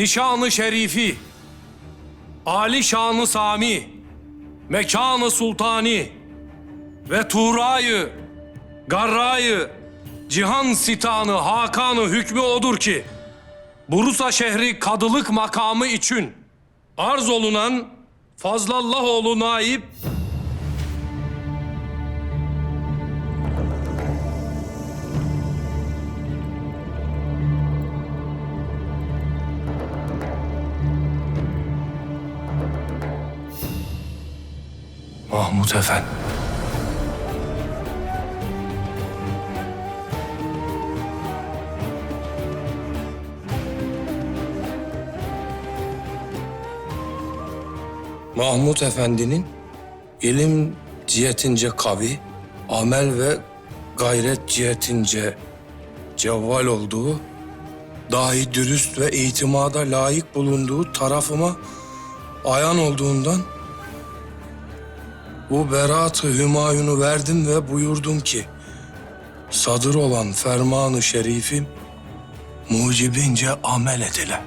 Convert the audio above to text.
Nişanı şerifi, Ali şanı Sami, mekanı sultani ve Tuğra'yı, Garra'yı, cihan sitanı, Hakan'ı hükmü odur ki, Bursa şehri kadılık makamı için arz olunan Fazlallahoğlu Naip Mahmut Efendi. Mahmut Efendi'nin ilim cihetince kavi, amel ve gayret cihetince cevval olduğu, dahi dürüst ve itimada layık bulunduğu tarafıma ayan olduğundan bu berat-ı hümayunu verdim ve buyurdum ki, sadır olan fermanı şerifim mucibince amel edile.